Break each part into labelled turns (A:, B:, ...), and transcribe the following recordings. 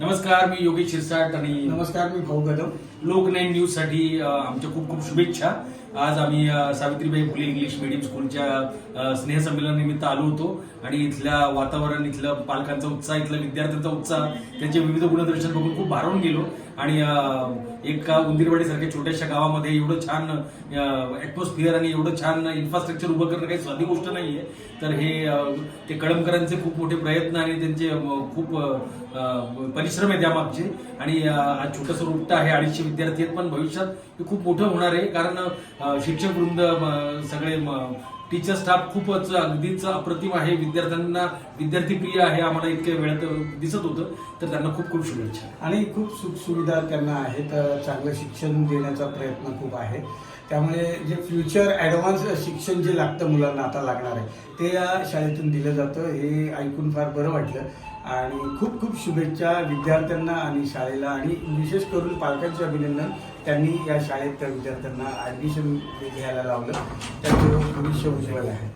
A: नमस्कार मी योगेश शिरसाट आणि
B: नमस्कार मी भाऊ कदम
A: लोक नाईन न्यूजसाठी आमच्या खूप खूप शुभेच्छा. आज आम्ही सावित्रीबाई फुले इंग्लिश मिडियम स्कूलच्या स्नेहसंमेलनानिमित्त आलो होतो. आणि इथल्या वातावरण इथलं पालकांचा उत्साह इथल्या विद्यार्थ्यांचा उत्साह त्यांचे विविध गुणदर्शन बघून खूप भारून गेलो. आणि एका उंदिरवाडीसारख्या छोट्याशा गावामध्ये एवढं छान ॲटमॉस्फिअर आणि एवढं छान इन्फ्रास्ट्रक्चर उभं करणं काही साधी गोष्ट नाहीये. तर हे ते कळमकरांचे खूप मोठे प्रयत्न आणि त्यांचे खूप परिश्रम आहे त्यामागचे आणि आज छोटंसं रोपटं आहे अडीचशे विद्यार्थी आहेत. पण भविष्यात हे खूप मोठं होणार आहे. कारण शिक्षक वृंद सगळे टीचर स्टाफ खूपच अगदीच अप्रतिम आहे. विद्यार्थ्यांना विद्यार्थी प्रिय आहे. आम्हाला इतक्या वेळात दिसत होतं. तर त्यांना खूप खूप शुभेच्छा.
B: आणि खूप सुखसुविधा त्यांना आहेत. चांगलं शिक्षण देण्याचा प्रयत्न खूप आहे. त्यामुळे जे फ्युचर ॲडव्हान्स शिक्षण जे लागतं मुलांना आता लागणार आहे ते या शाळेतून दिलं जातं. हे ऐकून फार बरं वाटलं. आणि खूप खूप शुभेच्छा विद्यार्थ्यांना आणि शाळेला आणि विशेष करून पालकांचे अभिनंदन. त्यांनी या शाळेत विद्यार्थ्यांना ॲडमिशन घ्यायला लावलं. त्यांचं भविष्य उज्ज्वल आहे.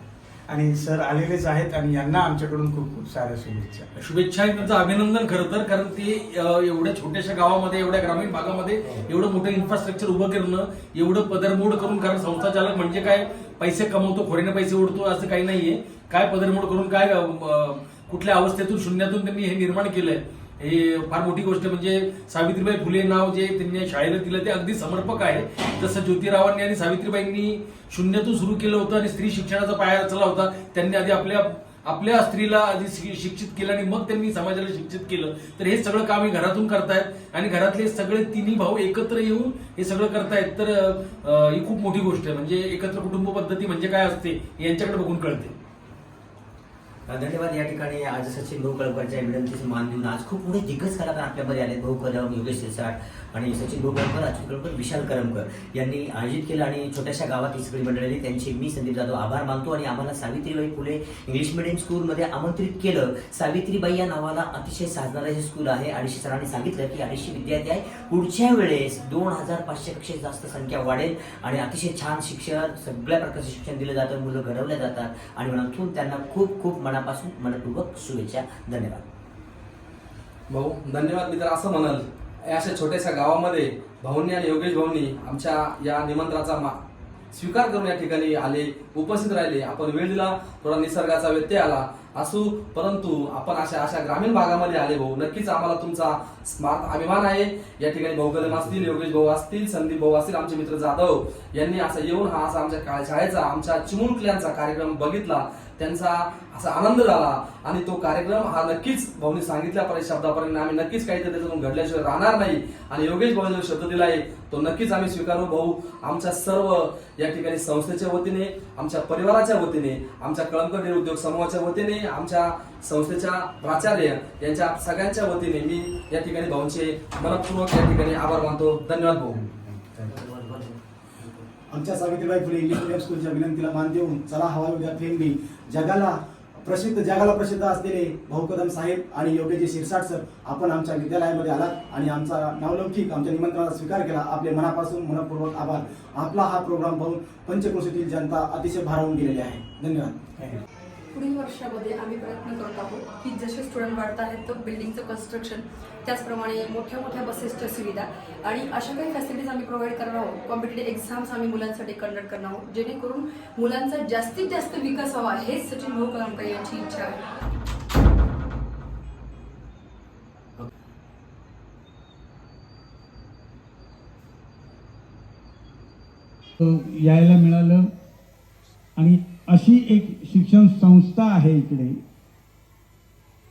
B: आणि सर आलेलेच आहेत आणि यांना आमच्याकडून खूप खूप साऱ्या शुभेच्छा.
A: शुभेच्छा आणि त्यांचं अभिनंदन खरं तर कारण ते एवढ्या छोट्याशा गावामध्ये एवढ्या ग्रामीण भागामध्ये एवढं मोठं इन्फ्रास्ट्रक्चर उभं करणं एवढं पदरमोड करून कारण संस्था चालक म्हणजे काय पैसे कमवतो खोरीने पैसे उडतो असं काही नाहीये. काय पदरमोड करून काय कुठल्या अवस्थेतून शून्यातून त्यांनी हे निर्माण केलंय हे फार मोठी गोष्ट म्हणजे सावित्रीबाई फुले नाव जे त्यांनी शाळेला दिलं ते अगदी समर्पक आहे. जसं ज्योतिरावांनी आणि सावित्रीबाईंनी शून्यातून सुरू केलं होतं आणि स्त्री शिक्षणाचा पाया रचला होता. त्यांनी आधी आपल्या आपल्या स्त्रीला आधी शि- शिक्षित केलं आणि मग त्यांनी समाजाला शिक्षित केलं. तर हे सगळं काम हे घरातून करतायत आणि घरातले सगळे तिन्ही भाऊ एकत्र येऊन हे सगळं करतायत. तर ही खूप मोठी गोष्ट आहे. म्हणजे एकत्र कुटुंब पद्धती म्हणजे काय असते यांच्याकडे बघून कळते.
C: धन्यवाद या ठिकाणी. आज सचिन भाऊ कळकरच्या विनंतीचे मान देऊन आज खूप मोठे दिग्गज कलाकार आपल्यामध्ये आले भाऊ कदम योगेश शिरसाट आणि सचिन भाऊ कळकर अच्युत कळकर विशाल करमकर यांनी आयोजित केलं आणि छोट्याशा गावात ही सगळी मंडळी आली. त्यांचे मी संदीप जाधव आभार मानतो आणि आम्हाला सावित्रीबाई फुले इंग्लिश मिडियम स्कूलमध्ये आमंत्रित केलं. सावित्रीबाई या नावाला अतिशय साधणारं हे स्कूल आहे. अडीचशे सरांनी सांगितलं की अडीचशे विद्यार्थी आहे पुढच्या वेळेस दोन हजार पाचशेपेक्षा जास्त संख्या वाढेल आणि अतिशय छान शिक्षण सगळ्या प्रकारचं शिक्षण दिलं जातं मुलं घडवल्या जातात आणि म्हणून त्यांना खूप खूप मनापासून मनपूर्वक शुभेच्छा. धन्यवाद.
D: भाऊ धन्यवाद मित्र. असं म्हणाल. या अशा छोट्याशा गावामध्ये भाऊंनी आणि योगेश भाऊंनी आमच्या या निमंत्रणाचा मा स्वीकार करून या ठिकाणी आले उपस्थित राहिले. आपण वेळ दिला थोडा निसर्गाचा व्यत्यय आला असू परंतु आपण अशा अशा ग्रामीण भागामध्ये आले भाऊ. नक्कीच आम्हाला तुमचा स्मार्ट अभिमान आहे. या ठिकाणी भाऊ कदम असतील योगेश भाऊ असतील संदीप भाऊ असतील आमचे मित्र जाधव यांनी असं येऊन हा असा आमच्या शाळेचा आमच्या चिमुकल्यांचा कार्यक्रम बघितला. त्यांचा असा आनंद झाला आणि तो कार्यक्रम हा नक्कीच भाऊनी सांगितल्यापर्यंत शब्दापर्यंत आम्ही नक्कीच काहीतरी त्याच्यातून घडल्याशिवाय राहणार नाही. आणि योगेश भाऊने जो शब्द दिला आहे तो नक्कीच आम्ही स्वीकारू. भाऊ आमच्या सर्व या ठिकाणी संस्थेच्या वतीने आमच्या परिवाराच्या वतीने आमच्या कळमकर उद्योग समूहाच्या वतीने आमच्या संस्थेच्या प्राचार्य यांच्या सगळ्यांच्या वतीने मी या ठिकाणी भाऊंचे मनपूर्वक या ठिकाणी आभार मानतो. धन्यवाद भाऊ.
E: आमच्या सावित्रीबाई फुले इंग्लिश मिडियम स्कूलच्या विनंतीला मान देऊन चला हवा विद्यार्थ्यांनी जगाला प्रसिद्ध जगाला प्रसिद्ध असलेले भाऊ कदम साहेब आणि योगेजी शिरसाट सर आपण आमच्या विद्यालयामध्ये आलात आणि आमचा नावलौकिक आमच्या निमंत्रणाचा स्वीकार केला. आपले मनापासून मनपूर्वक आभार. आपला हा प्रोग्राम पाहून पंचक्रोशीतील जनता अतिशय भारावून गेलेली आहे. धन्यवाद.
F: पुढील वर्षामध्ये आम्ही प्रयत्न करत आहोत की जसे स्टुडंट वाढत आहेत तर बिल्डिंगचं कन्स्ट्रक्शन त्याचप्रमाणे मोठ्या मोठ्या बसेसच्या सुविधा आणि अशा काही फॅसिलिटीज आम्ही प्रोव्हाइड करणार आहोत. कॉम्पिटेटिव्ह एक्झाम्स आम्ही मुलांसाठी कंडक्ट करणार आहोत जेणेकरून मुलांचा जास्तीत जास्त विकास व्हावा हेच सचिन भाऊ याची यांची इच्छा आहे.
G: यायला मिळालं आणि अशी एक शिक्षण संस्था आहे इकडे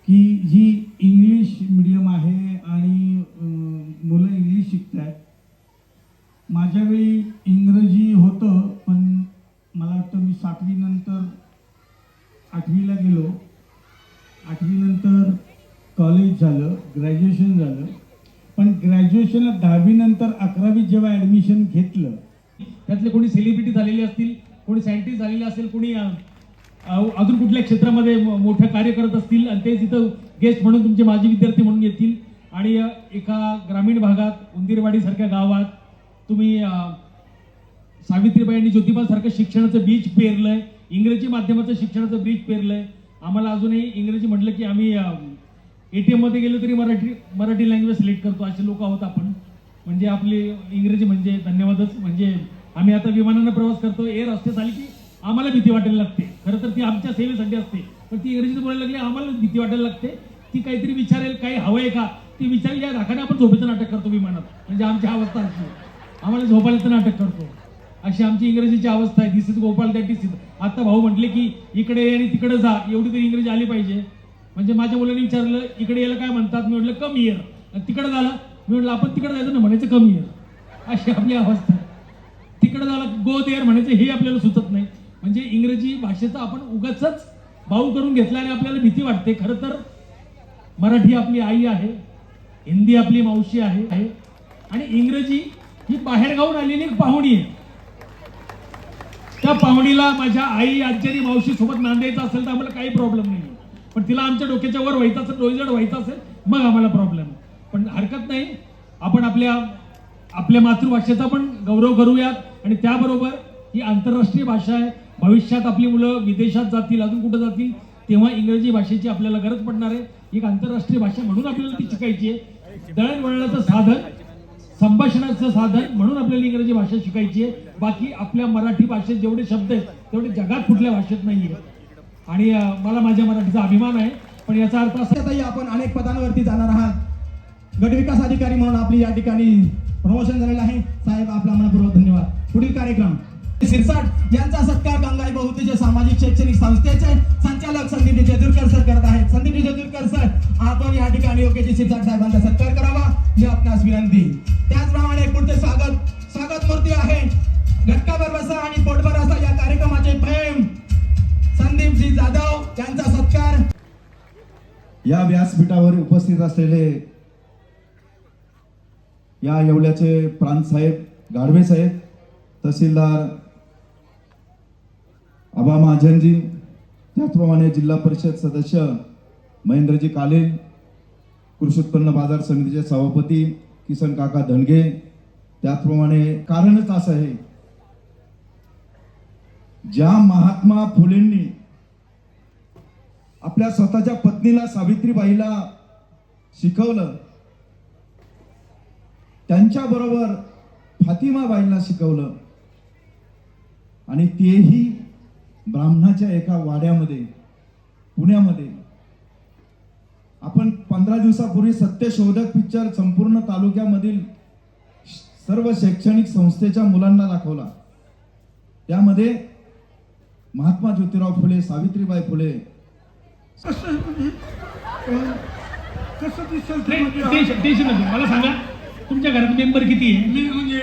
G: की जी इंग्लिश मिडियम आहे आणि मुलं इंग्लिश शिकत आहेत माझ्या वेळी इंग्रजी होतं पण मला वाटतं मी सातवीनंतर आठवीला गेलो. आठवीनंतर कॉलेज झालं ग्रॅज्युएशन झालं. पण ग्रॅज्युएशनला दहावीनंतर अकरावीत जेव्हा ॲडमिशन घेतलं
H: त्यातले कोणी सेलिब्रिटी झालेले असतील? कोणी सायंटिस्ट झालेले असेल कोणी अजून कुठल्या क्षेत्रामध्ये मोठं कार्य करत असतील आणि ते तिथं गेस्ट म्हणून तुमचे माजी विद्यार्थी म्हणून येतील. आणि एका ग्रामीण भागात उंदीरवाडीसारख्या गावात तुम्ही सावित्रीबाई आणि ज्योतिबासारखं शिक्षणाचं बीज पेरलंय इंग्रजी माध्यमाचं शिक्षणाचं बीज पेरलंय. आम्हाला अजूनही इंग्रजी म्हटलं की आम्ही ए
A: टी एममध्ये गेलो तरी मराठी मराठी लँग्वेज सिलेक्ट करतो असे लोक आहोत आपण. म्हणजे आपली इंग्रजी म्हणजे धन्यवादच. म्हणजे आम्ही आता विमानानं प्रवास करतो एअर हॉस्टेस आली की आम्हाला भीती वाटायला लागते. खरं तर ती आमच्या सेवेसाठी असते. पण ती इंग्रजीत बोलायला लागली आम्हाला भीती वाटायला लागते. ती काहीतरी विचारेल काही हवंय का? ती विचारेल या राखाने आपण झोपेचं नाटक करतो विमानात. म्हणजे आमची अवस्था असते आम्हाला झोपायचं नाटक करतो. अशी आमची इंग्रजीची अवस्था आहे. This is Gopal that is आता भाऊ म्हटले की इकडे ये आणि तिकडे जा. एवढी तरी इंग्रजी आली पाहिजे. म्हणजे माझ्या मुलांनी विचारलं इकडे यायला काय म्हणतात? मी म्हटलं कम इयर तिकडे झालं. मी म्हटलं आपण तिकडे जायचं ना म्हणायचं कमी इयर अशी आपली अवस्था आहे. तिकडे झालं गो देअर म्हणायचं हे आपल्याला सुचत नाही. म्हणजे इंग्रजी भाषेचा आपण उगाच भाऊ करून घेतला आणि आपल्याला भीती वाटते. खरं तर मराठी आपली आई आहे हिंदी आपली मावशी आहे आहे आणि इंग्रजी ही बाहेर गावून आलेली एक पाहुणी आहे. त्या पाहुणीला माझ्या आई आजी मावशी सोबत नांदायचं असेल तर आम्हाला काही प्रॉब्लेम नाही पण तिला आमच्या डोक्याच्या वर व्हायचं असेल डोईजड व्हायचं असेल मग आम्हाला प्रॉब्लेम पण हरकत नाही. आपण आपल्या आपल्या मातृभाषेचा पण गौरव करूयात. आणि त्याबरोबर ही आंतरराष्ट्रीय भाषा आहे. भविष्यात आपली मुलं विदेशात जातील अजून कुठं जातील तेव्हा इंग्रजी भाषेची आपल्याला गरज पडणार आहे. एक आंतरराष्ट्रीय भाषा म्हणून आपल्याला ती शिकायची आहे. दळणवळणाचं साधन संभाषणाचं साधन म्हणून आपल्याला इंग्रजी भाषा शिकायची आहे. बाकी आपल्या मराठी भाषेत जेवढे शब्द आहेत तेवढे जगात कुठल्या भाषेत नाही आहेत आणि मला माझ्या मराठीचा अभिमान आहे. पण याचा अर्थ असा
I: आपण अनेक पदांवरती जाणार आहात. गटविकास अधिकारी म्हणून आपली या ठिकाणी प्रमोशन झालेलं आहे. साहेब आपला मनपूर्वक धन्यवाद. पुढील कार्यक्रम. शिरसाट यांचा सत्कार गंगाई बहुतेचे सामाजिक शैक्षणिक संस्थेचे संचालक संदीप जेजुरकर सर करत आहेत. संदीप जेजुरकर सर आपण या ठिकाणी योग्य सिरसाट साहेबांचा सत्कार करावा. ही आपणास विनंती. त्याचप्रमाणे पुढचे स्वागत स्वागत मूर्ती आहे घटकाभर बसा आणि पोटभर असा या कार्यक्रमाचे प्रेम. संदीपजी जाधव यांचा सत्कार.
J: या व्यासपीठावर उपस्थित असलेले या येवल्याचे प्रांत साहेब गाढवे साहेब तहसीलदार आबा महाजनजी त्याचप्रमाणे जिल्हा परिषद सदस्य महेंद्रजी काले कृषी उत्पन्न बाजार समितीचे सभापती किसन काका धनगे त्याचप्रमाणे कारणच असं आहे ज्या महात्मा फुलेंनी आपल्या स्वतःच्या पत्नीला सावित्रीबाईला शिकवलं त्यांच्या बरोबर फातिमाबाईंना शिकवलं. आणि तेही ब्राह्मणाच्या एका वाड्यामध्ये पुण्यामध्ये. आपण पंधरा दिवसापूर्वी सत्यशोधक पिक्चर संपूर्ण तालुक्यामधील सर्व शैक्षणिक संस्थेच्या मुलांना दाखवला. त्यामध्ये महात्मा ज्योतिराव फुले सावित्रीबाई फुले.
A: टेन्शन नका. मला सांगा. तुमच्या घरात मेंबर किती आहे?
B: मी म्हणजे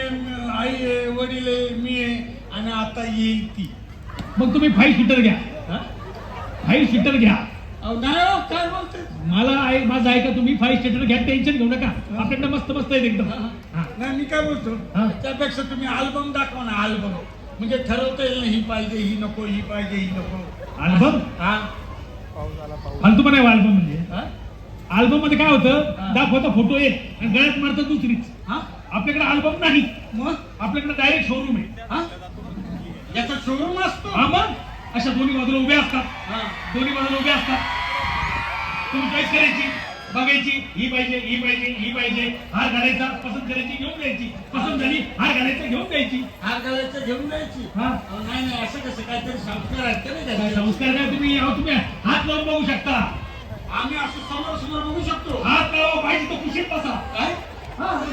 B: आई आहे वडील आहे मी आहे आणि आता येईल ती.
A: मग तुम्ही फाईव्ह सीटर घ्या. फाईव्ह सीटर घ्या.
B: अहो, नाही हो, काय बोलते
A: मला आहे माझं आहे का तुम्ही फाईव्ह सीटर घ्या टेन्शन घेऊ नका. आपल्याकडे मस्त मस्त आहेत एकदम. हा.
B: नाही मी काय बोलतो?
A: हा.
B: त्यापेक्षा तुम्ही अल्बम दाखवा ना अल्बम म्हणजे ठरवता येईल ना ही पाहिजे ही नको ही पाहिजे ही नको.
A: अल्बम
B: हा.
A: फालतू पण आहे अल्बम म्हणजे.
B: हा?
A: अल्बममध्ये काय होतं? दाखवता फोटो एक. आणि गळ्यात मारतं दुसरीच.
B: हा?
A: आपल्याकडे अल्बम नाही.
B: मग?
A: आपल्याकडे डायरेक्ट शोरूम आहे.
B: हा? याचा शोरूम असतो?
A: हा मग? अशा दोन्ही बाजूला उभे असतात. दोन्ही बाजूला उभे असतात. तुम्ही चॉईस करायची. बघायची. ही पाहिजे ही पाहिजे ही पाहिजे. हार घालायचा पसंत करायची घेऊन द्यायची. पसंत झाली हार घालायचा घेऊन द्यायची.
B: हार घालायचं घेऊन जायची
A: हा.
B: नाही नाही असं कसं? काहीतरी संस्कार आहेत का नाही
A: काय
B: त्याचे?
A: संस्कार काय तुम्ही? तुम्ही हात लावून बघू शकता.
B: आम्ही असं समोर समोर बघू शकतो.
A: हात लावा पाहिजे तो खुशीत बसा. काय? हा.